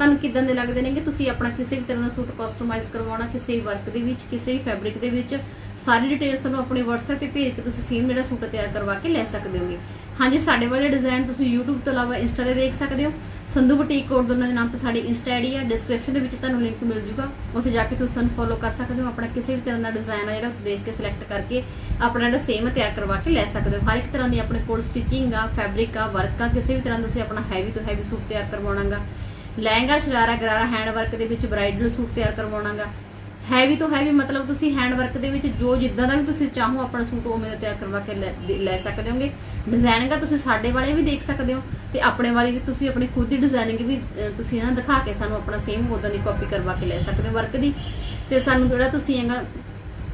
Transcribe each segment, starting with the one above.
ਤੁਹਾਨੂੰ ਕਿਦਾਂ ਦੇ ਲੱਗਦੇ ਨੇਗੇ? ਤੁਸੀਂ ਆਪਣਾ ਕਿਸੇ ਵੀ ਤਰ੍ਹਾਂ ਦਾ ਸੂਟ ਕਸਟਮਾਈਜ਼ ਕਰਵਾਉਣਾ, ਕਿਸੇ ਵੀ ਵਰਕ ਦੇ ਵਿੱਚ, ਕਿਸੇ ਵੀ ਫੈਬਰਿਕ ਦੇ ਵਿੱਚ, ਸਾਰੀ ਡਿਟੇਲਸ ਤੁਹਾਨੂੰ ਆਪਣੇ WhatsApp ਤੇ ਭੇਜ ਕੇ ਤੁਸੀਂ ਸੇਮ ਜਿਹੜਾ ਸੂਟ ਤਿਆਰ ਕਰਵਾ ਕੇ ਲੈ ਸਕਦੇ ਹੋਗੇ। ਹਾਂਜੀ, ਸਾਡੇ ਵਾਲੇ ਡਿਜ਼ਾਈਨ ਤੁਸੀਂ YouTube ਤੋਂ ਇਲਾਵਾ Insta ਤੇ ਦੇਖ ਸਕਦੇ ਹੋ। ਸੰਧੂ ਬੁਟੀਕ ਕੋਡ ਦੋਨਾਂ ਦੇ ਨਾਮ ਤੇ ਸਾਡੀ ਇੰਸਟਾ ਆਈਡੀ ਹੈ ਡਿਸਕ੍ਰਿਪਸ਼ਨ ਦੇ ਵਿੱਚ ਤੁਹਾਨੂੰ ਲਿੰਕ ਮਿਲ ਜੂਗਾ। ਉੱਥੇ ਜਾ ਕੇ ਤੁਸੀਂ ਸਾਨੂੰ ਫੋਲੋ ਕਰ ਸਕਦੇ ਹੋ। ਆਪਣਾ ਕਿਸੇ ਵੀ ਤਰ੍ਹਾਂ ਦਾ ਡਿਜ਼ਾਈਨ ਆ ਜਿਹੜਾ ਉੱਥੇ ਦੇਖ ਕੇ ਸਿਲੈਕਟ ਕਰਕੇ ਆਪਣਾ ਜਿਹੜਾ ਸੇਮ ਤਿਆਰ ਕਰਵਾ ਕੇ ਲੈ ਸਕਦੇ ਹੋ। ਹਰ ਇੱਕ ਤਰ੍ਹਾਂ ਦੀ ਆਪਣੇ ਕੋਲ ਸਟਿਚਿੰਗ ਆ ਫੈਬਰਿਕ ਆ ਵਰਕ ਆ, ਕਿਸੇ ਵੀ ਤਰ੍ਹਾਂ ਦਾ ਤੁਸੀਂ ਆਪਣਾ ਹੈਵੀ ਤੋਂ ਹੈਵੀ ਸੂਟ ਤਿਆਰ ਕਰਵਾਉਣਾਗਾ ਲਹਿੰਗਾ, ਸ਼ਰਾਰਾ, ਗਰਾਰਾ ਹੈਂਡ ਵਰਕ ਦੇ ਵਿੱਚ ਬ੍ਰਾਈਡਲ ਸੂਟ ਤਿਆਰ ਕਰਵਾਉਣਾਗਾ। ਹੈਵੀ ਤੋਂ ਹੈਵੀ ਮਤਲਬ ਤੁਸੀਂ ਹੈਂਡ ਵਰਕ ਦੇ ਵਿੱਚ ਜੋ ਜਿੱਦਾਂ ਦਾ ਵੀ ਤੁਸੀਂ ਚਾਹੋ ਆਪਣਾ ਸੂਟ ਉਵੇਂ ਦਾ ਤਿਆਰ ਕਰਵਾ ਕੇ ਲੈ- ਸਕਦੇ ਹੋਗੇ। ਡਿਜ਼ਾਈਨਿੰਗ ਤੁਸੀਂ ਸਾਡੇ ਵਾਲੇ ਵੀ ਦੇਖ ਸਕਦੇ ਹੋ ਤੇ ਆਪਣੇ ਵਾਲੀ ਵੀ ਤੁਸੀਂ ਆਪਣੀ ਖੁਦ ਦੀ ਡਿਜ਼ਾਈਨਿੰਗ ਵੀ ਤੁਸੀਂ ਇਹਨਾਂ ਦਿਖਾ ਕੇ ਸਾਨੂੰ ਆਪਣਾ ਸੇਮ ਉਦਾਂ ਦੀ ਕਾਪੀ ਕਰਵਾ ਕੇ ਲੈ ਸਕਦੇ ਹੋ ਵਰਕ ਦੀ। ਤੇ ਸਾਨੂੰ ਜਿਹੜਾ ਤੁਸੀਂ ਹੈਗਾ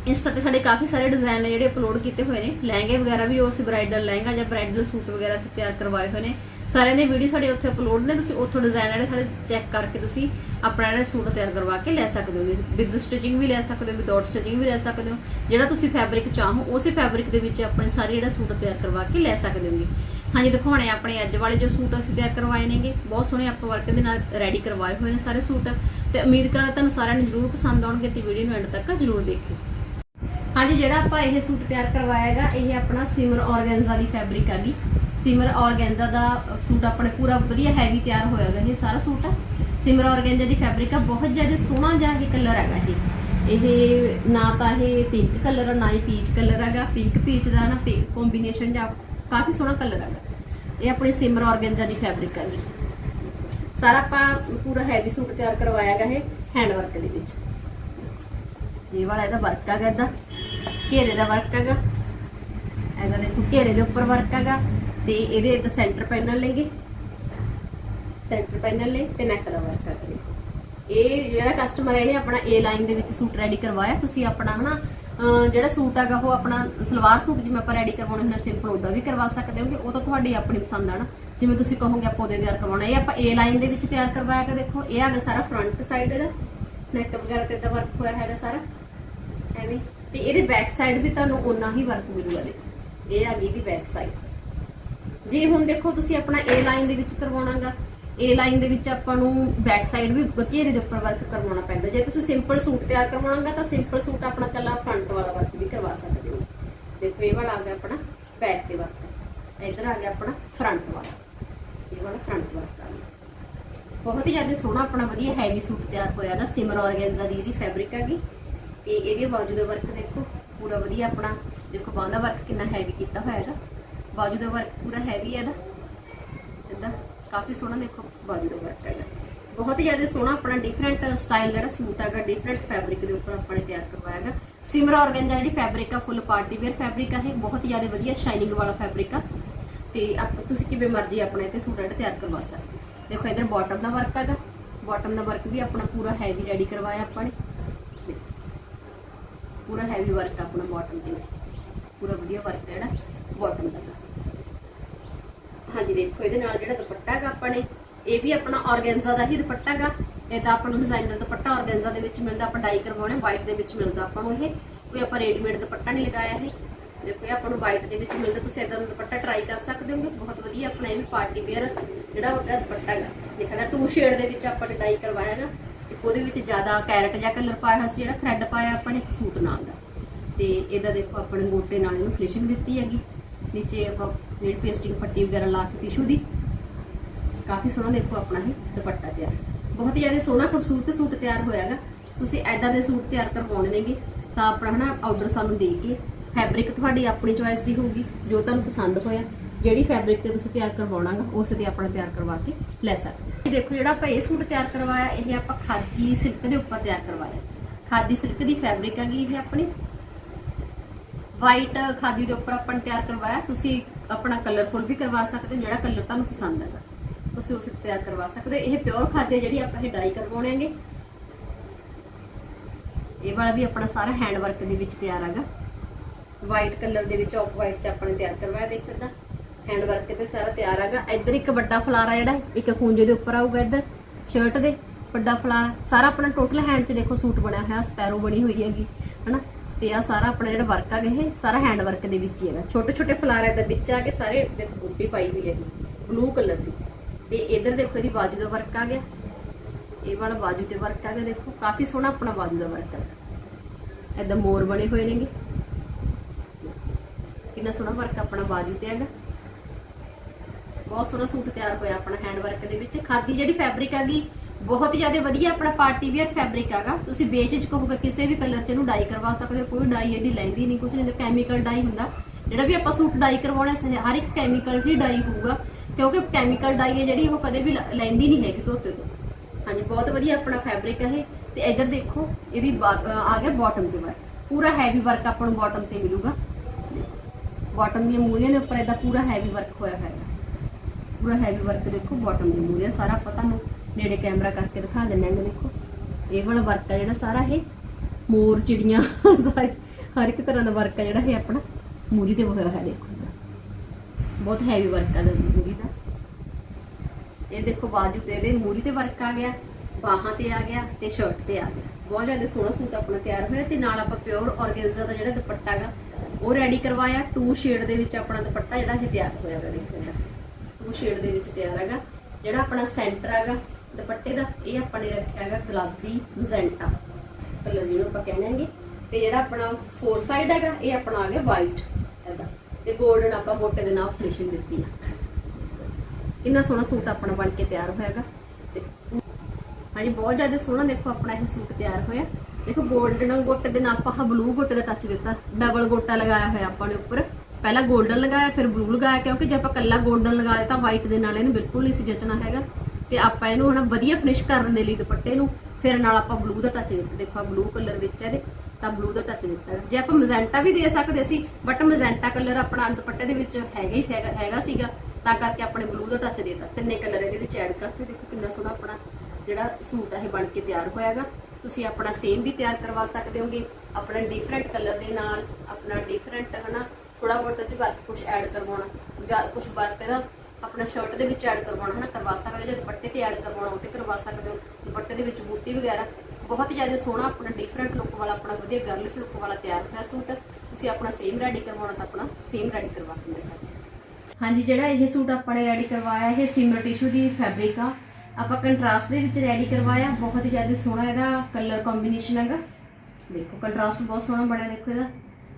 ਇੰਸਟਾ ਤੇ ਸਾਡੇ ਕਾਫੀ ਸਾਰੇ ਡਿਜ਼ਾਈਨ ਨੇ ਜਿਹੜੇ ਅਪਲੋਡ ਕੀਤੇ ਹੋਏ ਨੇ। ਲਹਿੰਗੇ ਵਗੈਰਾ ਵੀ ਜੋ ਅਸੀਂ ਬ੍ਰਾਈਡਲ ਲਹਿੰਗਾ ਜਾਂ ਬ੍ਰਾਈਡਲ ਸੂਟ ਵਗੈਰਾ ਅਸੀਂ ਤਿਆਰ ਕਰਵਾਏ ਹੋਏ ਨੇ। ਸਾਰਿਆਂ ਦੇ ਵੀਡੀਓ ਸਾਡੇ ਉੱਥੇ ਅਪਲੋਡ ਨੇ, ਤੁਸੀਂ ਉੱਥੋਂ ਡਿਜ਼ਾਈਨ ਜਿਹੜੇ ਸਾਡੇ ਚੈੱਕ ਕਰਕੇ ਤੁਸੀਂ ਆਪਣਾ ਜਿਹੜਾ ਸੂਟ ਤਿਆਰ ਕਰਵਾ ਕੇ ਲੈ ਸਕਦੇ ਹੋ ਵਿਦ ਸਟਿਚਿੰਗ ਵੀ ਲੈ ਸਕਦੇ ਹੋ ਵਿਦਆਊਟ ਸਟਿਚਿੰਗ ਵੀ ਲੈ ਸਕਦੇ ਹੋ। ਜਿਹੜਾ ਤੁਸੀਂ ਫੈਬਰਿਕ ਚਾਹੋ, ਉਸੇ ਫੈਬਰਿਕ ਦੇ ਵਿੱਚ ਆਪਣੇ ਸਾਰੇ ਜਿਹੜਾ ਸੂਟ ਤਿਆਰ ਕਰਵਾ ਕੇ ਲੈ ਸਕਦੇ ਹੋਗੇ ਹਾਂਜੀ, ਦਿਖਾਉਣੇ ਆਪਣੇ ਅੱਜ ਵਾਲੇ ਜੋ ਸੂਟ ਅਸੀਂ ਤਿਆਰ ਕਰਵਾਏ ਨੇਗੇ। ਬਹੁਤ ਸੋਹਣੇ ਆਪਾਂ ਵਰਕ ਦੇ ਨਾਲ ਰੈਡੀ ਕਰਵਾਏ ਹੋਏ ਨੇ ਸਾਰੇ ਸੂਟ। ਤੇ ਉਮੀਦ ਕਰਾਂ ਤੁਹਾਨੂੰ ਸਾਰਿਆਂ ਨੂੰ ਜ਼ਰੂਰ ਪਸੰਦ ਆਉਣਗੇ ਤੇ ਵੀਡੀਓ ਨੂੰ ਐਂਡ ਤੱਕ ਜ਼ਰੂਰ ਦੇਖਿਓ। ਹਾਂਜੀ, ਜਿਹੜਾ ਆਪਾਂ ਇਹ ਸੂਟ ਤਿਆਰ ਕਰਵਾਇਆ ਹੈਗਾ, ਇਹ ਆਪਣਾ ਸਿਮਰ ਔਰਗੈਂਜ਼ਾ ਦੀ ਫੈਬਰਿਕ ਹੈਗੀ ਸਿਮਰ ਔਰਗੈਂਜ਼ਾ ਦਾ ਸੂਟ ਆਪਣੇ ਪੂਰਾ ਵਧੀਆ ਹੈਵੀ ਤਿਆਰ ਹੋਇਆ ਹੈਗਾ ਇਹ ਸਾਰਾ ਸੂਟ। ਸਿਮਰ ਔਰਗੈਂਜ਼ਾ ਦੀ ਫੈਬਰਿਕ ਆ, ਬਹੁਤ ਜ਼ਿਆਦਾ ਸੋਹਣਾ ਜਿਹਾ ਇਹ ਕਲਰ ਹੈਗਾ ਇਹ। ਇਹ ਨਾ ਤਾਂ ਇਹ ਪਿੰਕ ਕਲਰ ਨਾ ਹੀ ਪੀਚ ਕਲਰ ਹੈਗਾ। ਪਿੰਕ ਪੀਚ ਦਾ ਨਾ ਕੰਬੀਨੇਸ਼ਨ ਜਾਂ ਕਾਫੀ ਸੋਹਣਾ ਕਲਰ ਹੈਗਾ। ਇਹ ਆਪਣੀ ਸਿਮਰ ਔਰਗੈਂਜ਼ਾ ਦੀ ਫੈਬਰਿਕ ਹੈਗੀ ਸਾਰਾ ਆਪਾਂ ਪੂਰਾ ਹੈਵੀ ਸੂਟ ਤਿਆਰ ਕਰਵਾਇਆ ਹੈਗਾ ਇਹ ਹੈਂਡ ਵਰਕ ਦੇ ਵਿੱਚ। ਇਹ ਵਾਲਾ ਇਹਦਾ ਵਰਕ ਹੈਗਾ ਇਹਦਾ। ਘੇਰੇ ਦਾ ਵਰਕ ਹੈਗਾ। ਇਹਦਾ ਦੇਖੋ ਘੇਰੇ ਦੇ ਉੱਪਰ ਵਰਕ ਹੈਗਾ। ਤੇ ਇਹਦੇ ਇੱਕ ਸੈਂਟਰ ਪੈਨਲ ਲੈਗੇ ਸੈਂਟਰ ਪੈਨਲ ਲੈ ਤੇ ਨੈਕ ਦਾ ਵਰਕ ਹੈਗਾ ਇਹ ਜਿਹੜਾ ਕਸਟਮਰ ਇਹਨੇ ਆਪਣਾ ਏ ਲਾਈਨ ਦੇ ਵਿੱਚ ਸੂਟ ਰੈਡੀ ਕਰਵਾਇਆ। ਤੁਸੀਂ ਆਪਣਾ ਹਨਾ, ਅਹ ਜਿਹੜਾ ਸੂਟ ਹੈਗਾ, ਉਹ ਆਪਣਾ ਸਲਵਾਰ ਸੂਟ ਜਿਵੇਂ ਆਪਾਂ ਰੈਡੀ ਕਰਵਾਉਣੇ ਹੁੰਦੇ ਸਿੰਪਲ ਉਹਦਾ ਵੀ ਕਰਵਾ ਸਕਦੇ ਹੋਗੇ। ਉਹ ਤਾਂ ਤੁਹਾਡੀ ਆਪਣੀ ਪਸੰਦ ਆ ਨਾ। ਜਿਵੇਂ ਤੁਸੀਂ ਕਹੋਗੇ ਆਪਾਂ ਉਹਦੇ ਤਿਆਰ ਕਰਵਾਉਣਾ। ਇਹ ਆਪਾਂ ਏ ਲਾਈਨ ਦੇ ਵਿੱਚ ਤਿਆਰ ਕਰਵਾਇਆ ਹੈਗਾ ਦੇਖੋ, ਇਹ ਹੈਗਾ ਸਾਰਾ ਫਰੰਟ ਸਾਈਡ ਇਹਦਾ ਨੈਕ ਵਗੈਰਾ ਤੇ ਤਾਂ ਵਰਕ ਹੋਇਆ ਹੈਗਾ ਸਾਰਾ। ਐਵੇਂ। ਤੇ ਇਹਦੇ ਬੈਕ ਸਾਈਡ ਵੀ ਤੁਹਾਨੂੰ ਓਨਾ ਹੀ ਵਰਕ ਮਿਲੂਗਾ ਦੇਖੋ। ਇਹ ਆ ਗਈ ਦੀ ਬੈਕ ਸਾਈਡ ਜੇ ਹੁਣ ਦੇਖੋ ਤੁਸੀਂ ਆਪਣਾ ਏ ਲਾਈਨ ਦੇ ਵਿੱਚ ਕਰਵਾਉਣਾਗਾ ਏ ਲਾਈਨ ਦੇ ਵਿੱਚ ਆਪਾਂ ਨੂੰ ਬੈਕ ਸਾਈਡ ਵੀ ਘੇਰੇ ਦੇ ਉੱਪਰ ਵਰਕ ਕਰਵਾਉਣਾ ਪੈਂਦਾ। ਜੇ ਤੁਸੀਂ ਸਿੰਪਲ ਸੂਟ ਤਿਆਰ ਕਰਵਾਉਣਾਗਾ ਤਾਂ ਸਿੰਪਲ ਸੂਟ ਆਪਣਾ ਕੱਲਾ ਫਰੰਟ ਵਾਲਾ ਵਰਕ ਵੀ ਕਰਵਾ ਸਕਦੇ ਹੋ। ਦੇਖੋ, ਇਹ ਵਾਲਾ ਆ ਗਿਆ ਆਪਣਾ ਬੈਕ ਤੇ ਵਰਕ ਇੱਧਰ ਆ ਗਿਆ ਆਪਣਾ ਫਰੰਟ ਵਾਲਾ। ਇਹ ਵਾਲਾ ਫਰੰਟ ਵਰਕ ਆ ਗਿਆ। ਬਹੁਤ ਹੀ ਜ਼ਿਆਦਾ ਸੋਹਣਾ ਆਪਣਾ ਵਧੀਆ ਹੈਵੀ ਸੂਟ ਤਿਆਰ ਹੋਇਆ ਹੈਗਾ ਸਿਮਰ ਔਰਗੈਂਜ਼ਾ ਦੀ ਇਹਦੀ ਫੈਬਰਿਕ ਹੈਗੀ ਤੇ ਇਹਦੇ ਬਾਜੂ ਦਾ ਵਰਕ ਦੇਖੋ, ਪੂਰਾ ਵਧੀਆ ਆਪਣਾ, ਦੇਖੋ, ਬਾਹਾਂ ਦਾ ਵਰਕ ਕਿੰਨਾ ਹੈਵੀ ਕੀਤਾ ਹੋਇਆ ਹੈਗਾ। ਬਾਜੂ ਦਾ ਵਰਕ ਪੂਰਾ ਹੈਵੀ ਹੈ ਇਹਦਾ। ਇਦਾਂ ਕਾਫੀ ਸੋਹਣਾ ਦੇਖੋ ਬਾਜੂ ਦਾ ਵਰਕ ਹੈਗਾ। ਬਹੁਤ ਹੀ ਜ਼ਿਆਦਾ ਸੋਹਣਾ ਆਪਣਾ ਡਿਫਰੈਂਟ ਸਟਾਈਲ ਜਿਹੜਾ ਸੂਟ ਹੈਗਾ ਡਿਫਰੈਂਟ ਫੈਬਰਿਕ ਦੇ ਉੱਪਰ ਆਪਾਂ ਨੇ ਤਿਆਰ ਕਰਵਾਇਆ ਹੈਗਾ। ਸਿਮਰ ਔਰਗੈਂਜ਼ਾ ਜਿਹੜੀ ਫੈਬਰਿਕ ਆ ਫੁੱਲ ਪਾਰਟੀ ਵੇਅਰ ਫੈਬਰਿਕ ਆ, ਇਹ ਬਹੁਤ ਹੀ ਜ਼ਿਆਦਾ ਵਧੀਆ ਸ਼ਾਈਨਿੰਗ ਵਾਲਾ ਫੈਬਰਿਕ ਆ। ਤੇ ਆਪ- ਤੁਸੀਂ ਕਿਵੇਂ ਮਰਜ਼ੀ ਆਪਣਾ ਇੱਥੇ ਸੂਟ ਜਿਹੜਾ ਤਿਆਰ ਕਰਵਾ ਸਕਦੇ ਦੇਖੋ ਇਧਰ ਬਾਟਮ ਦਾ ਵਰਕ ਹੈਗਾ। ਬਾਟਮ ਦਾ ਵਰਕ ਵੀ ਆਪਣਾ ਪੂਰਾ ਹੈਵੀ ਰੈਡੀ ਕਰਵਾਇਆ ਆਪਾਂ ਨੇ। ਪੂਰਾ ਹੈਵੀ ਵਰਕ ਆਪਣਾ ਬਾਟਮ ਤੇ। ਪੂਰਾ ਵਧੀਆ ਵਰਕ ਜਿਹੜਾ ਬਾਟਮ ਦਾ। ਦੇਖੋ, ਇਹਦੇ ਨਾਲ ਜਿਹੜਾ ਦੁਪੱਟਾ ਹੈਗਾ ਆਪਾਂ ਨੇ, ਇਹ ਵੀ ਆਪਣਾ ਔਰਗੈਂਜ਼ਾ ਦਾ ਹੀ ਦੁਪੱਟਾ ਹੈਗਾ। ਇਹ ਤਾਂ ਆਪਾਂ ਨੂੰ ਡਿਜ਼ਾਈਨਰ ਦੁਪੱਟਾ ਔਰਗੈਂਜ਼ਾ ਦੇ ਵਿੱਚ ਮਿਲਦਾ, ਆਪਾਂ ਡਾਈ ਕਰਵਾਉਣੇ ਵਾਈਟ ਦੇ ਵਿੱਚ ਮਿਲਦਾ ਆਪਾਂ ਨੂੰ ਇਹ। ਕੋਈ ਆਪਾਂ ਰੈਡੀਮੇਡ ਦੁਪੱਟਾ ਨਹੀਂ ਲਗਾਇਆ ਇਹ। ਦੇਖੋ, ਇਹ ਆਪਾਂ ਨੂੰ ਵਾਈਟ ਦੇ ਵਿੱਚ ਮਿਲਦਾ, ਤੁਸੀਂ ਇਦਾਂ ਦਾ ਦੁਪੱਟਾ ਟਰਾਈ ਕਰ ਸਕਦੇ ਹੋਗੇ। ਬਹੁਤ ਵਧੀਆ ਆਪਣਾ ਇਹ ਵੀ ਪਾਰਟੀ ਵੇਅਰ ਜਿਹੜਾ ਉਹਦਾ ਦੁਪੱਟਾ ਹੈਗਾ। ਦੇਖਦਾ ਟੂ ਸ਼ੇਡ ਦੇ ਵਿੱਚ ਆਪਾਂ ਨੇ ਡਾਈ ਕਰਵਾਇਆ ਹੈਗਾ। ਤੇ ਉਹਦੇ ਵਿੱਚ ਜ਼ਿਆਦਾ ਕੈਰਟ ਜਿਹਾ ਕਲਰ ਪਾਇਆ ਹੋਇਆ ਸੀ, ਜਿਹੜਾ ਥ੍ਰੈਡ ਪਾਇਆ ਆਪਾਂ ਨੇ ਇੱਕ ਸੂਟ ਨਾਲ ਦਾ। ਤੇ ਇਹਦਾ ਦੇਖੋ, ਆਪਾਂ ਨੇ ਗੋਟੇ ਨਾਲ ਇਹਨੂੰ ਫਿਨਿਸ਼ਿੰਗ ਦਿੱਤੀ ਹੈਗੀ। ਨੀਚੇ ਆਪਾਂ ਜਿਹੜੀ ਪੇਸਟਿੰਗ ਪੱਟੀ ਵਗੈਰਾ ਲਾ ਕੇ ਟਿਸ਼ੂ ਦੀ, ਕਾਫੀ ਸੋਹਣਾ ਦੇਖੋ ਆਪਣਾ ਇਹ ਦੁਪੱਟਾ ਤਿਆਰ ਬਹੁਤ ਹੀ ਜ਼ਿਆਦਾ ਸੋਹਣਾ ਖੂਬਸੂਰਤ ਸੂਟ ਤਿਆਰ ਹੋਇਆਗਾ ਤੁਸੀਂ ਐਦਾਂ ਦੇ ਸੂਟ ਤਿਆਰ ਕਰਵਾਉਣੇ ਨੇਗੇ, ਤਾਂ ਆਪਣਾ ਹਨਾ ਆਰਡਰ ਸਾਨੂੰ ਦੇ ਕੇ ਫੈਬਰਿਕ ਤੁਹਾਡੀ ਆਪਣੀ ਚੋਇਸ ਦੀ ਹੋਊਗੀ, ਜੋ ਤੁਹਾਨੂੰ ਪਸੰਦ ਹੋਇਆ, ਜਿਹੜੀ ਫੈਬਰਿਕ ਤੇ ਤੁਸੀਂ ਤਿਆਰ ਕਰਵਾਉਣਾਗਾ ਉਸ ਤੇ ਆਪਣਾ ਤਿਆਰ ਕਰਵਾ ਕੇ ਲੈ ਸਕਦੇ ਦੇਖੋ ਜਿਹੜਾ ਆਪਾਂ ਇਹ ਸੂਟ ਤਿਆਰ ਕਰਵਾਇਆ, ਇਹ ਆਪਾਂ ਖਾਦੀ ਸਿਲਕ ਦੇ ਉੱਪਰ ਤਿਆਰ ਕਰਵਾਇਆ। ਖਾਦੀ ਸਿਲਕ ਦੀ ਫੈਬਰਿਕ ਹੈਗੀ ਇਹ ਆਪਣੀ। ਵਾਈਟ ਖਾਦੀ ਦੇ ਉੱਪਰ ਆਪਾਂ ਨੇ ਤਿਆਰ ਕਰਵਾਇਆ, ਤੁਸੀਂ ਆਪਣਾ ਕਲਰਫੁਲ ਵੀ ਕਰਵਾ ਸਕਦੇ ਹੋ, ਜਿਹੜਾ ਕਲਰ ਤੁਹਾਨੂੰ ਪਸੰਦ ਹੈਗਾ। ਤੁਸੀਂ ਉਸ ਤਿਆਰ ਕਰਵਾ ਸਕਦੇ ਹੋ। ਇਹ ਪਿਓਰ ਖਾਦੀ ਜਿਹੜੀ ਆਪਾਂ ਇਹ ਡਾਈ ਕਰਵਾਉਣੇ ਹੈਗੇ। ਇਹ ਵਾਲਾ ਵੀ ਆਪਣਾ ਸਾਰਾ ਹੈਂਡ ਵਰਕ ਦੇ ਵਿੱਚ ਤਿਆਰ ਹੈਗਾ। ਵਾਈਟ ਕਲਰ ਦੇ ਵਿੱਚ ਆਫ ਵਾਈਟ ਚ ਆਪਾਂ ਨੇ ਤਿਆਰ ਕਰਵਾਇਆ, ਦੇਖੋ ਇਦਾਂ ਹੈਂਡ ਵਰਕ ਤੇ ਸਾਰਾ ਤਿਆਰ ਹੈਗਾ। ਇੱਧਰ ਇੱਕ ਵੱਡਾ ਫਲਾਰਾ ਜਿਹੜਾ, ਇੱਕ ਖੂੰਜੇ ਦੇ ਉੱਪਰ ਆਊਗਾ ਇੱਧਰ ਸ਼ਰਟ ਦੇ। ਵੱਡਾ ਫਲਾਰਾ, ਸਾਰਾ ਆਪਣਾ ਟੋਟਲ ਹੈਂਡ 'ਚ ਦੇਖੋ ਸੂਟ ਬਣਿਆ ਹੋਇਆ, ਸਪੈਰੋ ਬਣੀ ਹੋਈ ਹੈਗੀ, ਹਨਾ। ਤੇ ਆ ਸਾਰਾ ਆਪਣਾ ਜਿਹੜਾ ਵਰਕ ਹੈਗਾ ਇਹ, ਸਾਰਾ ਹੈਂਡ ਵਰਕ ਦੇ ਵਿੱਚ ਹੀ ਹੈਗਾ। ਛੋਟੇ ਛੋਟੇ ਫਲਾਰੇ ਦੇ ਵਿੱਚ ਆ ਕੇ ਸਾਰੇ ਦੇਖੋ ਬੂਟੀ ਪਾਈ ਹੋਈ ਹੈਗੀ ਬਲੂ ਕਲਰ ਦੀ। ਤੇ ਇੱਧਰ ਦੇਖੋ ਇਹਦੀ ਬਾਜੂ ਦਾ ਵਰਕ ਆ ਗਿਆ। ਇਹ ਵਾਲਾ ਬਾਜੂ ਤੇ ਵਰਕ ਆ ਗਿਆ, ਦੇਖੋ। ਕਾਫੀ ਸੋਹਣਾ ਆਪਣਾ ਬਾਜੂ ਦਾ ਵਰਕ ਹੈ ਏਦਾਂ ਮੋਰ ਬਣੇ ਹੋਏ ਨੇਗੇ। ਕਿੰਨਾ ਸੋਹਣਾ ਵਰਕ ਆਪਣਾ ਬਾਜੂ ਤੇ ਹੈਗਾ। ਬਹੁਤ ਸੋਹਣਾ ਸੂਟ ਤਿਆਰ ਹੋਇਆ ਆਪਣਾ ਹੈਂਡ ਵਰਕ ਦੇ ਵਿੱਚ। ਖਾਦੀ ਜਿਹੜੀ ਫੈਬਰਿਕ ਹੈਗੀ ਬਹੁਤ ਹੀ ਜ਼ਿਆਦਾ ਵਧੀਆ ਆਪਣਾ ਪਾਰਟੀ ਵੇਅਰ ਫੈਬਰਿਕ ਹੈਗਾ। ਤੁਸੀਂ ਬੇਚਿਜ ਕਹੋਗੇ ਕਿਸੇ ਵੀ ਕਲਰ 'ਚ ਇਹਨੂੰ ਡਾਈ ਕਰਵਾ ਸਕਦੇ ਹੋ, ਕੋਈ ਡਾਈ ਇਹਦੀ ਲੈਂਦੀ ਨਹੀਂ ਕੁਝ ਨਹੀਂ ਕੈਮੀਕਲ ਡਾਈ ਹੁੰਦਾ। ਜਿਹੜਾ ਵੀ ਆਪਾਂ ਸੂਟ ਡਾਈ ਕਰਵਾਉਣਾ ਹਰ ਇੱਕ ਕੈਮੀਕਲ ਹੀ ਡਾਈ ਹੋਊਗਾ, ਕਿਉਂਕਿ ਕੈਮੀਕਲ ਡਾਈ ਹੈ ਜਿਹੜੀ ਉਹ ਕਦੇ ਵੀ ਲੈਂਦੀ ਨਹੀਂ ਹੈਗੀ ਧੋਤੇ ਤੋਂ। ਹਾਂਜੀ, ਬਹੁਤ ਵਧੀਆ ਆਪਣਾ ਫੈਬਰਿਕ ਹੈ ਇਹ। ਤੇ ਇੱਧਰ ਦੇਖੋ, ਇਹਦੀ ਬਾ- ਆ ਗਿਆ ਬਾਟਮ ਤੇ ਵਰਕ ਪੂਰਾ ਹੈਵੀ ਵਰਕ ਆਪਾਂ ਨੂੰ ਬਾਟਮ ਤੇ ਮਿਲੂਗਾ। ਬਾਟਮ ਦੀਆਂ ਮੂਲੀਆਂ ਦੇ ਉੱਪਰ ਇਹਦਾ ਪੂਰਾ ਹੈਵੀ ਵਰਕ ਹੋਇਆ ਹੋਇਆ। ਹੈ ਪੂਰਾ ਹੈਵੀ ਵਰਕ ਦੇਖੋ ਬਾਟਮ ਦੀਆਂ ਮੂਲੀਆਂ, ਸਾਰਾ ਆਪਾਂ ਤੁਹਾਨੂੰ ਨੇੜੇ ਕੈਮਰਾ ਕਰਕੇ ਦਿਖਾ ਦਿੰਦੇ ਹਾਂ ਦੇਖੋ। ਇਹ ਵਾਲਾ ਵਰਕ ਹੈ ਜਿਹੜਾ ਸਾਰਾ ਇਹ। ਮੋਰ, ਚਿੜੀਆਂ, ਸਾਰੇ ਹਰ ਇੱਕ ਤਰ੍ਹਾਂ ਦਾ ਵਰਕ ਹੈ ਜਿਹੜਾ ਇਹ ਆਪਣਾ। ਮੂਰੀ ਤੇ ਹੋਇਆ ਹੋਇਆ ਦੇਖੋ। ਬਹੁਤ ਹੈਵੀ ਵਰਕ ਹੈ ਮੂਰੀ ਦਾ। ਇਹ ਦੇਖੋ ਬਾਜੂ ਤੇ ਇਹਦੇ ਮੂਰੀ ਤੇ ਵਰਕ ਆ ਗਿਆ, ਬਾਹਾਂ ਤੇ ਆ ਗਿਆ ਤੇ ਸ਼ਰਟ ਤੇ ਆ ਗਿਆ। ਬਹੁਤ ਜ਼ਿਆਦਾ ਸੋਹਣਾ ਸੂਟ ਆਪਣਾ ਤਿਆਰ ਹੋਇਆ ਤੇ ਨਾਲ ਆਪਾਂ ਪਿਓਰ ਔਰਗੈਂਜ਼ਾ ਦਾ ਜਿਹੜਾ ਦੁਪੱਟਾ ਹੈਗਾ ਉਹ ਰੈਡੀ ਕਰਵਾਇਆ। ਟੂ ਸ਼ੇਡ ਦੇ ਵਿੱਚ ਆਪਣਾ ਦੁਪੱਟਾ ਜਿਹੜਾ ਇਹ ਤਿਆਰ ਹੋਇਆ ਹੈਗਾ ਦੇਖੋ ਇਹਦਾ। ਟੂ ਸ਼ੇਡ ਦੇ ਵਿੱਚ ਤਿਆਰ ਹੈਗਾ ਜਿਹੜਾ ਆਪਣਾ ਸੈਂਟਰ ਹੈਗਾ ਦੁਪੱਟੇ ਦਾ ਇਹ ਆਪਾਂ ਨੇ ਰੱਖਿਆ ਹੈਗਾ ਗੁਲਾਬੀ ਮਜ਼ੈਂਟਾ। ਕਲਰ ਜਿਹਨੂੰ ਆਪਾਂ ਕਹਿੰਦੇ ਤੇ ਜਿਹੜਾ ਆਪਣਾ ਫੋਰ ਸਾਈਡ ਹੈਗਾ, ਇਹ ਆਪਣਾ ਆ ਗਿਆ ਵਾਈਟ ਇਹਦਾ ਤੇ 골ਡਨ ਆਪਾਂ ਗੋਟੇ ਦੇ ਨਾਲ ਫਿਨਿਸ਼ਿੰਗ ਦਿੱਤੀ ਆ। ਕਿੰਨਾ ਸੋਹਣਾ ਸੂਟ ਆਪਣਾ ਬਣ ਕੇ ਤਿਆਰ ਹੋਇਆਗਾ ਤੇ ਹਾਂਜੀ, ਬਹੁਤ ਜ਼ਿਆਦਾ ਸੋਹਣਾ ਦੇਖੋ ਆਪਣਾ ਇਹ ਸੂਟ ਤਿਆਰ ਹੋਇਆ। ਦੇਖੋ ਗੋਲਡਨ ਗੋਟੇ ਦੇ ਨਾਲ ਆਪਾਂ ਬਲੂ ਗੋਟੇ ਦਾ ਟੱਚ ਦਿੱਤਾ। ਡਬਲ ਗੋਟਾ ਲਗਾਇਆ ਹੋਇਆ ਆਪਾਂ ਨੇ ਉੱਪਰ। ਪਹਿਲਾਂ ਗੋਲਡਨ ਲਗਾਇਆ, ਫਿਰ ਬਲੂ ਲਗਾਇਆ, ਕਿਉਂਕਿ ਜੇ ਆਪਾਂ ਇਕੱਲਾ ਗੋਲਡਨ ਲਗਾ ਤਾਂ ਵਾਈਟ ਦੇ ਨਾਲ ਇਹਨੂੰ ਬਿਲਕੁਲ ਨਹੀਂ ਸੀ ਜਚਣਾ ਹੈਗਾ। ਤੇ ਆਪਾਂ ਇਹਨੂੰ ਹੁਣ ਵਧੀਆ ਫਿਨਿਸ਼ ਕਰਨ ਦੇ ਲਈ ਦੁਪੱਟੇ ਨੂੰ, ਫਿਰ ਨਾਲ ਆਪਾਂ ਬਲੂ ਦਾ ਟੱਚ ਦੇਖੋ ਬਲੂ ਕਲਰ ਵਿੱਚ ਹੈ ਇਹਦੇ, ਤਾਂ ਬਲੂ ਦਾ ਟੱਚ ਦਿੱਤਾ। ਜੇ ਆਪਾਂ ਮਜ਼ੈਂਟਾ ਵੀ ਦੇ ਸਕਦੇ ਸੀ ਬਟ ਮਜ਼ੈਂਟਾ ਕਲਰ ਆਪਣਾ ਦੁਪੱਟੇ ਦੇ ਵਿੱਚ ਹੈਗਾ ਹੀ ਸੀਗਾ, ਹੈਗਾ ਸੀਗਾ, ਤਾਂ ਕਰਕੇ ਆਪਣੇ ਬਲੂ ਦਾ ਟੱਚ ਦੇਤਾ। ਤਿੰਨੇ ਕਲਰ ਇਹਦੇ ਵਿੱਚ ਐਡ ਕਰਤੇ। ਦੇਖੋ ਕਿੰਨਾ ਸੋਹਣਾ ਆਪਣਾ ਜਿਹੜਾ ਸੂਟ ਹੈ ਇਹ ਬਣ ਕੇ ਤਿਆਰ ਹੋਇਆਗਾ ਤੁਸੀਂ ਆਪਣਾ ਸੇਮ ਵੀ ਤਿਆਰ ਕਰਵਾ ਸਕਦੇ ਹੋਗੇ, ਆਪਣਾ ਡਿਫਰੈਂਟ ਕਲਰ ਦੇ ਨਾਲ, ਆਪਣਾ ਡਿਫਰੈਂਟ ਹਨਾ ਥੋੜਾ ਬਹੁਤ ਚ ਵਰਕ ਕੁਝ ਐਡ ਕਰਵਾਉਣਾ, ਜਾਂ ਕੁਝ ਵਰਕ ਨਾ ਆਪਣਾ ਸ਼ਰਟ ਦੇ ਵਿੱਚ ਐਡ ਕਰਵਾਉਣਾ, ਹਨਾ ਕਰਵਾ ਸਕਦੇ ਹੋ ਜਾਂ ਦੁਪੱਟੇ ਤੇ ਐਡ ਕਰਵਾਉਣਾ, ਉਹ ਤੇ ਕਰਵਾ ਸਕਦੇ ਹੋ। ਦੁਪੱਟੇ ਦੇ ਵਿੱਚ ਬੂਟੀ ਵਗੈਰਾ, ਬਹੁਤ ਜ਼ਿਆਦਾ ਸੋਹਣਾ ਆਪਣਾ ਡਿਫਰੈਂਟ ਲੁੱਕ ਵਾਲਾ, ਆਪਣਾ ਵਧੀਆ ਗਰਲਿਸ਼ ਲੁੱਕ ਵਾਲਾ ਤਿਆਰ ਹੋਇਆ ਸੂਟ। ਤੁਸੀਂ ਆਪਣਾ ਸੇਮ ਰੈਡੀ ਕਰਵਾਉਣਾ ਤਾਂ ਆਪਣਾ ਸੇਮ ਰੈਡੀ ਕਰਵਾ ਕੇ ਲੈ ਸਕਦੇ ਹੋ ਹਾਂਜੀ, ਜਿਹੜਾ ਇਹ ਸੂਟ ਆਪਾਂ ਨੇ ਰੈਡੀ ਕਰਵਾਇਆ, ਇਹ ਸਿਮਰ ਟਿਸ਼ੂ ਦੀ ਫੈਬਰਿਕ ਆ। ਆਪਾਂ ਕੰਟਰਾਸਟ ਦੇ ਵਿੱਚ ਰੈਡੀ ਕਰਵਾਇਆ, ਬਹੁਤ ਹੀ ਜ਼ਿਆਦਾ ਸੋਹਣਾ ਇਹਦਾ ਕਲਰ ਕੰਬੀਨੇਸ਼ਨ ਹੈਗਾ। ਦੇਖੋ ਕੰਟਰਾਸਟ ਬਹੁਤ ਸੋਹਣਾ ਬਣਿਆ, ਦੇਖੋ ਇਹਦਾ।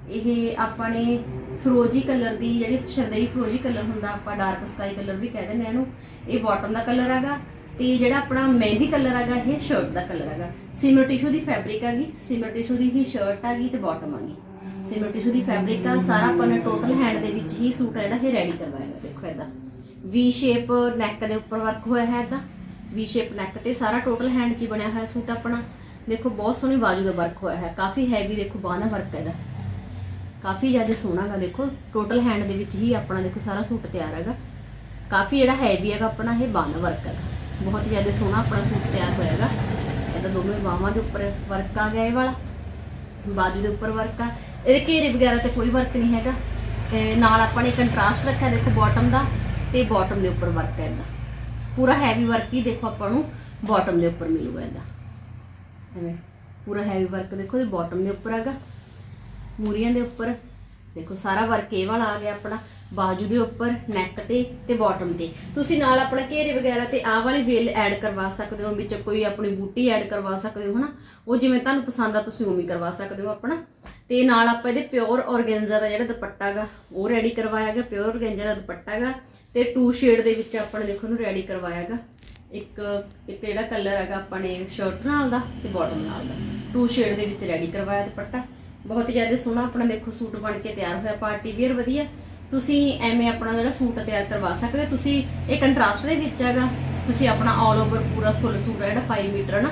ਇਹ ਆਪਾਂ ਨੇ ਫਰੋਜੀ ਕਲਰ ਦੀ ਜਿਹੜੀ ਸ਼ਰਦਈ ਫਰੋਜੀ ਕਲਰ ਹੁੰਦਾ, ਆਪਾਂ ਡਾਰਕ ਸਕਾਈ ਕਲਰ ਵੀ ਕਹਿ ਦਿੰਦੇ ਆ ਇਹਨੂੰ, ਇਹ ਬਾਟਮ ਦਾ ਕਲਰ ਹੈਗਾ ਤੇ ਜਿਹੜਾ ਆਪਣਾ ਮਹਿੰਦੀ ਕਲਰ ਹੈਗਾ, ਇਹ ਸ਼ਰਟ ਦਾ ਕਲਰ ਹੈਗਾ। ਸਿਮਰ ਟਿਸ਼ੂ ਦੀ ਫੈਬਰਿਕ ਹੈਗੀ ਸਿਮਰ ਟਿਸ਼ੂ ਦੀ ਹੀ ਸ਼ਰਟ ਹੈਗੀ ਤੇ ਬਾਟਮ ਹੈਗੀ। ਸਿਮਰ ਟਿਸ਼ੂ ਦੀ ਫੈਬਰਿਕ ਆ ਸਾਰਾ ਆਪਾਂ ਨੇ ਟੋਟਲ ਹੈਂਡ ਦੇ ਵਿੱਚ ਹੀ ਸੂਟ ਜਿਹੜਾ, ਇਹ ਰੈਡੀ ਕਰਵਾਏਗਾ ਦੇਖੋ ਇਹਦਾ। ਵੀ ਸ਼ੇਪ ਨੈਕ ਦੇ ਉੱਪਰ ਵਰਕ ਹੋਇਆ ਹੈ ਇਹਦਾ। ਵੀ ਸ਼ੇਪ ਨੈਕ ਤੇ ਸਾਰਾ ਟੋਟਲ ਹੈਂਡ 'ਚ ਬਣਿਆ ਹੋਇਆ ਸੂਟ ਆਪਣਾ। ਦੇਖੋ, ਬਹੁਤ ਸੋਹਣੀ ਬਾਜੂ ਦਾ ਵਰਕ ਹੋਇਆ ਹੈ, ਕਾਫੀ ਹੈਵੀ ਦੇਖੋ, ਬਾਹਾਂ ਦਾ ਵਰਕ ਹੈ ਇਹਦਾ। ਕਾਫੀ ਜ਼ਿਆਦਾ ਸੋਹਣਾ ਗਾ ਦੇਖੋ ਟੋਟਲ ਹੈਂਡ ਦੇ ਵਿੱਚ ਹੀ ਆਪਣਾ ਦੇਖੋ ਸਾਰਾ ਸੂਟ ਤਿਆਰ ਹੈਗਾ। ਕਾਫੀ ਜਿਹੜਾ ਹੈਵੀ ਹੈਗਾ ਆਪਣਾ ਇਹ ਬਾਹਾਂ ਵਰਕ ਹੈਗਾ। ਬਹੁਤ ਹੀ ਜ਼ਿਆਦਾ ਸੋਹਣਾ ਆਪਣਾ ਸੂਟ ਤਿਆਰ ਹੋਇਆ ਹੋਇਆਗਾ ਇਹਦਾ ਦੋਵੇਂ ਬਾਹਾਂ ਦੇ ਉੱਪਰ ਵਰਕ ਆ ਗਿਆ ਇਹ ਵਾਲਾ। ਬਾਜੂ ਦੇ ਉੱਪਰ ਵਰਕ ਆ। ਇਹਦੇ ਘੇਰੇ ਵਗੈਰਾ ਤੇ ਕੋਈ ਵਰਕ ਨਹੀਂ ਹੈਗਾ। ਤੇ ਨਾਲ ਆਪਾਂ ਨੇ ਕੰਟਰਾਸਟ ਰੱਖਿਆ ਦੇਖੋ ਬਾਟਮ ਦਾ ਤੇ ਬਾਟਮ ਦੇ ਉੱਪਰ ਵਰਕ ਹੈ ਇਹਦਾ। ਪੂਰਾ ਹੈਵੀ ਵਰਕ ਹੀ ਦੇਖੋ ਆਪਾਂ ਨੂੰ ਬਾਟਮ ਦੇ ਉੱਪਰ ਮਿਲੂਗਾ ਇਹਦਾ। ਐਵੇਂ ਪੂਰਾ ਹੈਵੀ ਵਰਕ ਦੇਖੋ ਇਹ ਬਾਟਮ ਦੇ ਉੱਪਰ ਹੈਗਾ। ਮੂਰੀਆਂ ਦੇ ਉੱਪਰ। ਦੇਖੋ, ਸਾਰਾ ਵਰਕ ਇਹ ਵਾਲਾ ਆ ਗਿਆ ਆਪਣਾ, ਬਾਜੂ ਦੇ ਉੱਪਰ ਨੈਕ ਤੇ ਤੇ ਬਾਟਮ ਤੇ। ਤੁਸੀਂ ਨਾਲ ਆਪਣਾ ਘੇਰੇ ਵਗੈਰਾ ਤੇ ਆਹ ਵਾਲੀ ਵੇਲ ਐਡ ਕਰਵਾ ਸਕਦੇ ਹੋ, ਵਿੱਚ ਕੋਈ ਆਪਣੀ ਬੂਟੀ ਐਡ ਕਰਵਾ ਸਕਦੇ ਹੋ, ਹਨਾ? ਉਹ ਜਿਵੇਂ ਤੁਹਾਨੂੰ ਪਸੰਦ ਆ, ਤੁਸੀਂ ਉਵੇਂ ਕਰਵਾ ਸਕਦੇ ਹੋ ਆਪਣਾ। ਤੇ ਨਾਲ ਆਪਾਂ ਇਹਦੇ ਪਿਓਰ ਔਰਗੈਂਜ਼ਾ ਦਾ ਜਿਹੜਾ ਦੁਪੱਟਾ ਹੈਗਾ ਉਹ ਰੈਡੀ ਕਰਵਾਇਆ ਗਿਆ ਪਿਓਰ ਔਰਗੈਂਜ਼ਾ ਦਾ ਦੁਪੱਟਾ ਹੈਗਾ ਤੇ ਟੂ ਸ਼ੇਡ ਦੇ ਵਿੱਚ ਆਪਾਂ ਨੇ ਦੇਖੋ ਨੂੰ ਰੈਡੀ ਕਰਵਾਇਆ ਗਾ। ਇੱਕ ਇੱਕ ਜਿਹੜਾ ਕਲਰ ਹੈਗਾ ਆਪਾਂ ਨੇ ਸ਼ਰਟ ਨਾਲ ਦਾ ਤੇ ਬਾਟਮ ਨਾਲ ਦਾ। ਟੂ ਸ਼ੇਡ ਦੇ ਵਿੱਚ ਰੈਡੀ ਕਰਵਾਇਆ ਦੁਪੱਟਾ। ਬਹੁਤ ਹੀ ਜ਼ਿਆਦਾ ਸੋਹਣਾ ਆਪਣਾ ਦੇਖੋ ਸੂਟ ਬਣ ਕੇ ਤਿਆਰ ਹੋਇਆ, ਪਾਰਟੀ ਵੇਅਰ ਵਧੀਆ। ਤੁਸੀਂ ਐਵੇਂ ਆਪਣਾ ਜਿਹੜਾ ਸੂਟ ਤਿਆਰ ਕਰਵਾ ਸਕਦੇ ਹੋ। ਤੁਸੀਂ ਇਹ ਕੰਟਰਾਸਟ ਦੇ ਵਿੱਚ ਹੈਗਾ। ਤੁਸੀਂ ਆਪਣਾ ਆਲ ਓਵਰ ਪੂਰਾ ਫੁੱਲ ਸੂਟ ਹੈ ਜਿਹੜਾ 5 ਮੀਟਰ ਹੈ ਨਾ,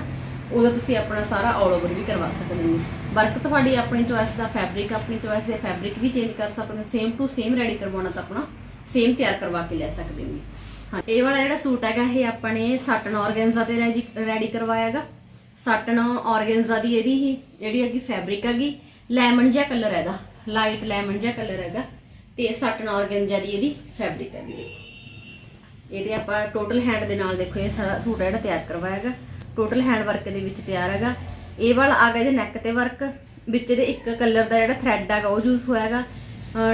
ਉਹਦਾ ਤੁਸੀਂ ਆਪਣਾ ਸਾਰਾ ਆਲ ਓਵਰ ਵੀ ਕਰਵਾ ਸਕਦੇ ਹੋ। ਵਰਕ ਤੁਹਾਡੀ ਆਪਣੀ ਚੋਇਸ ਦਾ ਫੈਬਰਿਕ ਆਪਣੀ ਚੋਇਸ ਦੇ ਫੈਬਰਿਕ ਵੀ ਚੇਂਜ ਕਰ ਸਕਦੇ ਹੋ। ਸੇਮ ਟੂ ਸੇਮ ਰੈਡੀ ਕਰਵਾਉਣਾ ਤਾਂ ਆਪਣਾ ਸੇਮ ਤਿਆਰ ਕਰਵਾ ਕੇ ਲੈ ਸਕਦੇ ਹੋ। ਹਾਂ, ਇਹ ਵਾਲਾ ਜਿਹੜਾ ਸੂਟ ਹੈਗਾ, ਇਹ ਆਪਣੇ ਸਾਟਨ ਆਰਗੈਂਜ਼ਾ ਤੇ ਰੈਡੀ ਕਰਵਾਇਆ ਹੈਗਾ। ਸਾਟਨ ਆਰਗੈਂਜ਼ਾ ਦੀ ਇਹਦੀ ਹੀ ਜਿਹੜੀ ਹੈਗੀ ਫੈਬਰਿਕ ਹੈਗੀ। ਲੈਮਨ ਜਿਹਾ ਕਲਰ ਹੈ ਇਹਦਾ। ਲਾਈਟ ਲੈਮਨ ਜਿਹਾ ਕਲਰ ਹੈਗਾ ਤੇ ਸਾਟਨ ਆਰਗੈਂਜ਼ਾ ਦੀ ਇਹਦੀ ਫੈਬਰਿਕ ਹੈਗੀ ਇਹਦੇ। ਆਪਾਂ ਟੋਟਲ ਹੈਂਡ ਦੇ ਨਾਲ ਦੇਖੋ, ਇਹ ਸਾਰਾ ਸੂਟ ਜਿਹੜਾ ਤਿਆਰ ਕਰਵਾਇਆ ਹੈਗਾ। ਟੋਟਲ ਹੈਂਡ ਵਰਕ ਦੇ ਵਿੱਚ ਤਿਆਰ ਹੈਗਾ। ਇਹ ਵਾਲਾ ਆ ਗਿਆ ਇਹਦੇ ਨੈਕ ਤੇ ਵਰਕ ਵਿੱਚ ਇਹਦੇ ਇੱਕ ਕਲਰ ਦਾ ਜਿਹੜਾ ਥ੍ਰੈਡ ਹੈਗਾ, ਉਹ ਯੂਜ਼ ਹੋਇਆ ਹੈਗਾ।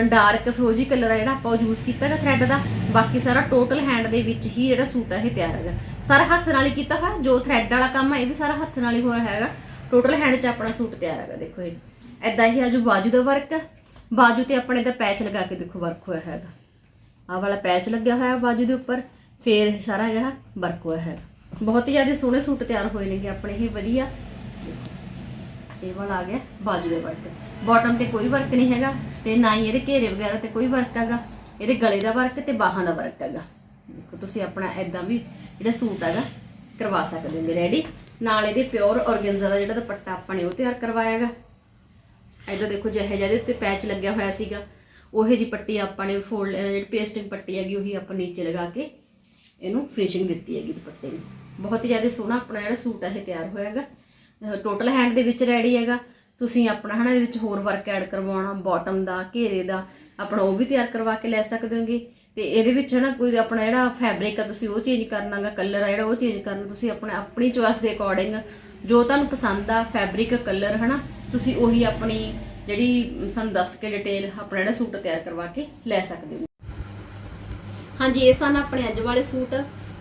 ਡਾਰਕ ਫਰੋਜੀ ਕਲਰ ਆ ਜਿਹੜਾ ਆਪਾਂ ਯੂਜ਼ ਕੀਤਾ ਹੈਗਾ ਥ੍ਰੈਡ ਦਾ। ਬਾਕੀ ਸਾਰਾ ਟੋਟਲ ਹੈਂਡ ਦੇ ਵਿੱਚ ਹੀ ਜਿਹੜਾ ਸੂਟ ਆ, ਇਹ ਤਿਆਰ ਹੈਗਾ। ਸਾਰਾ ਹੱਥ ਨਾਲ ਹੀ ਕੀਤਾ ਹੋਇਆ। ਜੋ ਥ੍ਰੈਡ ਵਾਲਾ ਕੰਮ ਹੈ ਇਹ ਵੀ ਸਾਰਾ ਹੱਥ ਨਾਲ ਹੀ ਹੋਇਆ ਹੈਗਾ। ਟੋਟਲ ਹੈਂਡ 'ਚ ਆਪਣਾ ਸੂਟ ਤਿਆਰ ਹੈਗਾ, ਦੇਖੋ ਇਹ। ਐਦਾਂ ਹੀ ਆਜੂ ਬਾਜੂ ਦਾ ਵਰਕ ਆ। ਬਾਜੂ ਤੇ ਆਪਣੇ ਦਾ ਪੈਚ ਲਗਾ ਕੇ ਦੇਖੋ ਵਰਕ ਹੋਇਆ ਹੈਗਾ। ਆਹ ਵਾਲਾ ਪੈਚ ਲੱਗਿਆ ਹੋਇਆ ਬਾਜੂ ਦੇ ਉੱਪਰ, ਫੇਰ ਇਹ ਸਾਰਾ ਜਿਹੜਾ ਵਰਕ ਹੋਇਆ ਹੈ ਬਹੁਤ ਹੀ ਜ਼ਿਆਦਾ ਸੋਹਣੇ ਸੂਟ ਤਿਆਰ ਹੋਏ ਨੇਗੇ ਆਪਣੇ, ਇਹ ਵਧੀਆ। ਇਹ ਵਾਲਾ ਆ ਗਿਆ ਬਾਜੂ ਦੇ ਵਰਕ। ਬਾਟਮ ਤੇ ਕੋਈ ਵਰਕ ਨਹੀਂ ਹੈਗਾ ਤੇ ਨਾ ਹੀ ਇਹਦੇ ਘੇਰੇ ਵਗੈਰਾ ਤੇ ਕੋਈ ਵਰਕ ਹੈਗਾ। ਇਹਦੇ ਗਲੇ ਦਾ ਵਰਕ ਤੇ ਬਾਹਾਂ ਦਾ ਵਰਕ ਹੈਗਾ। ਦੇਖੋ ਤੁਸੀਂ ਆਪਣਾ ਐਦਾਂ ਵੀ ਜਿਹੜਾ ਸੂਟ ਹੈਗਾ, ਕਰਵਾ ਸਕਦੇ ਹੋਗੇ ਰੈਡੀ ਨਾਲ ਇਹਦੇ ਪਿਓਰ ਔਰਗੈਂਜ਼ਾ ਦਾ ਜਿਹੜਾ ਦੁਪੱਟਾ ਆਪਾਂ ਨੇ ਉਹ ਤਿਆਰ ਕਰਵਾਇਆ ਹੈਗਾ ਇਹਦਾ ਦੇਖੋ ਜਿਹੇ ਜਿਹਦੇ ਉੱਤੇ ਪੈਚ ਲੱਗਿਆ ਹੋਇਆ ਸੀਗਾ, ਉਹੇ ਜੀ ਪੱਟੀ ਆਪਾਂ ਨੇ ਫੋਲਡ ਜਿਹੜੀ ਪੇਸਟਿੰਗ ਪੱਟੀ ਹੈਗੀ, ਉਹੀ ਆਪਾਂ ਨੀਚੇ ਲਗਾ ਕੇ ਇਹਨੂੰ ਫਿਨਿਸ਼ਿੰਗ ਦਿੱਤੀ ਹੈਗੀ ਦੁਪੱਟੇ ਨੂੰ। ਬਹੁਤ ਹੀ ਜ਼ਿਆਦਾ ਸੋਹਣਾ ਆਪਣਾ ਜਿਹੜਾ ਸੂਟ ਹੈ ਇਹ ਤਿਆਰ ਹੋਇਆ ਹੈਗਾ। ਟੋਟਲ ਹੈਂਡ ਦੇ ਵਿੱਚ ਰੈਡੀ ਹੈਗਾ। ਤੁਸੀਂ ਆਪਣਾ ਹਨਾ, ਇਹਦੇ ਵਿੱਚ ਹੋਰ ਵਰਕ ਐਡ ਕਰਵਾਉਣਾ ਬਾਟਮ ਦਾ, ਘੇਰੇ ਦਾ, ਆਪਣਾ ਉਹ ਵੀ ਤਿਆਰ ਕਰਵਾ ਕੇ ਲੈ ਸਕਦੇ ਹੋਗੇ। ਤੇ ਇਹਦੇ ਵਿੱਚ ਹਨਾ, ਕੋਈ ਆਪਣਾ ਜਿਹੜਾ ਫੈਬਰਿਕ ਆ, ਤੁਸੀਂ ਉਹ ਚੇਂਜ ਕਰਨਾਗਾ ਕਲਰ ਆ ਜਿਹੜਾ ਉਹ ਚੇਂਜ ਕਰਨਾ, ਤੁਸੀਂ ਆਪਣੇ, ਆਪਣੀ ਚੋਇਸ ਦੇ ਅਕੋਰਡਿੰਗ ਜੋ ਤੁਹਾਨੂੰ ਪਸੰਦ ਆ ਫੈਬਰਿਕ ਕਲਰ ਹਨਾ ਤੁਸੀਂ ਉਹੀ ਆਪਣੀ ਜਿਹੜੀ ਸਾਨੂੰ ਦੱਸ ਕੇ ਡਿਟੇਲ ਆਪਣਾ ਜਿਹੜਾ ਸੂਟ ਤਿਆਰ ਕਰਵਾ ਕੇ ਲੈ ਸਕਦੇ ਹੋ। ਹਾਂਜੀ, ਇਹ ਸਨ ਆਪਣੇ ਅੱਜ ਵਾਲੇ ਸੂਟ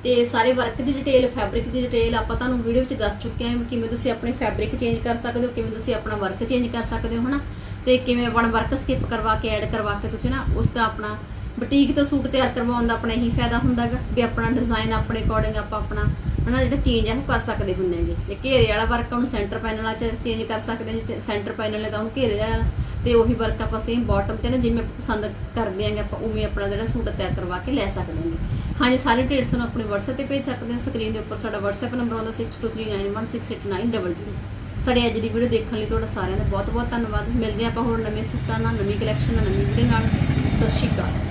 ਤੇ ਸਾਰੇ ਵਰਕ ਦੀ ਡਿਟੇਲ ਫੈਬਰਿਕ ਦੀ ਡਿਟੇਲ ਆਪਾਂ ਤੁਹਾਨੂੰ ਵੀਡੀਓ ਵਿੱਚ ਦੱਸ ਚੁੱਕੇ ਹਾਂ ਕਿਵੇਂ ਤੁਸੀਂ ਆਪਣੇ ਫੈਬਰਿਕ ਚੇਂਜ ਕਰ ਸਕਦੇ ਹੋ, ਕਿਵੇਂ ਤੁਸੀਂ ਆਪਣਾ ਵਰਕ ਚੇਂਜ ਕਰ ਸਕਦੇ ਹੋ, ਹਨਾ? ਤੇ ਕਿਵੇਂ ਆਪਣਾ ਵਰਕ ਸਕਿਪ ਕਰਵਾ ਕੇ ਐਡ ਕਰਵਾ ਕੇ ਤੁਸੀਂ ਨਾ ਉਸ ਦਾ ਆਪਣਾ ਬੁਟੀਕ ਤੋਂ ਸੂਟ ਤਿਆਰ ਕਰਵਾਉਣ ਦਾ ਆਪਣਾ ਇਹੀ ਫਾਇਦਾ ਹੁੰਦਾ ਹੈਗਾ ਵੀ ਆਪਣਾ ਡਿਜ਼ਾਈਨ ਆਪਣੇ ਅਕੋਰਡਿੰਗ ਆਪਾਂ ਆਪਣਾ ਹਨਾ, ਜਿਹੜਾ ਚੇਂਜ ਹੈ ਉਹ ਕਰ ਸਕਦੇ ਹੁੰਦੇ ਹੈਗੇ। ਜੇ ਘੇਰੇ ਵਾਲਾ ਵਰਕ ਉਹਨੂੰ ਸੈਂਟਰ ਪੈਨਲਾਂ 'ਚ ਚੇਂਜ ਕਰ ਸਕਦੇ ਹਾਂ ਜੇ ਸੈਂਟਰ ਪੈਨਲ ਹੈ ਤਾਂ ਉਹਨੂੰ ਘੇਰੇ ਦਾ ਤੇ ਉਹੀ ਵਰਕ ਆਪਾਂ ਸੇਮ ਬਾਟਮ ਤੇ ਨਾ ਜਿਵੇਂ ਪਸੰਦ ਕਰਦੇ ਆਂਗੇ ਆਪਾਂ ਉਵੇਂ ਆਪਣਾ ਜਿਹੜਾ ਸੂਟ ਤਿਆਰ ਕਰਵਾ ਕੇ ਲੈ ਸਕਦੇ ਹਾਂ ਹਾਂਜੀ ਸਾਰੇ ਡੇਟਸ ਨੂੰ ਆਪਣੇ WhatsApp ਤੇ ਭੇਜ ਸਕਦੇ ਹੋ। ਸਕਰੀਨ ਦੇ ਉੱਪਰ ਸਾਡਾ WhatsApp ਨੰਬਰ ਆਉਂਦਾ 6239168900 ਸਾਡੇ ਅੱਜ ਦੀ ਵੀਡੀਓ ਦੇਖਣ ਲਈ ਤੁਹਾਡਾ ਸਾਰਿਆਂ ਦਾ ਬਹੁਤ ਬਹੁਤ ਧੰਨਵਾਦ। ਮਿਲਦੇ ਹਾਂ ਆਪਾਂ ਹੋਰ ਨਵੇਂ ਸੂਟਾਂ ਨਾਲ, ਨਵੀਂ ਕਲੈਕਸ਼ਨ ਨਾਲ, ਨਵੀਂ ਵੀਡੀਓ ਨਾਲ। ਸਤਿ ਸ਼੍ਰੀ ਅਕਾਲ।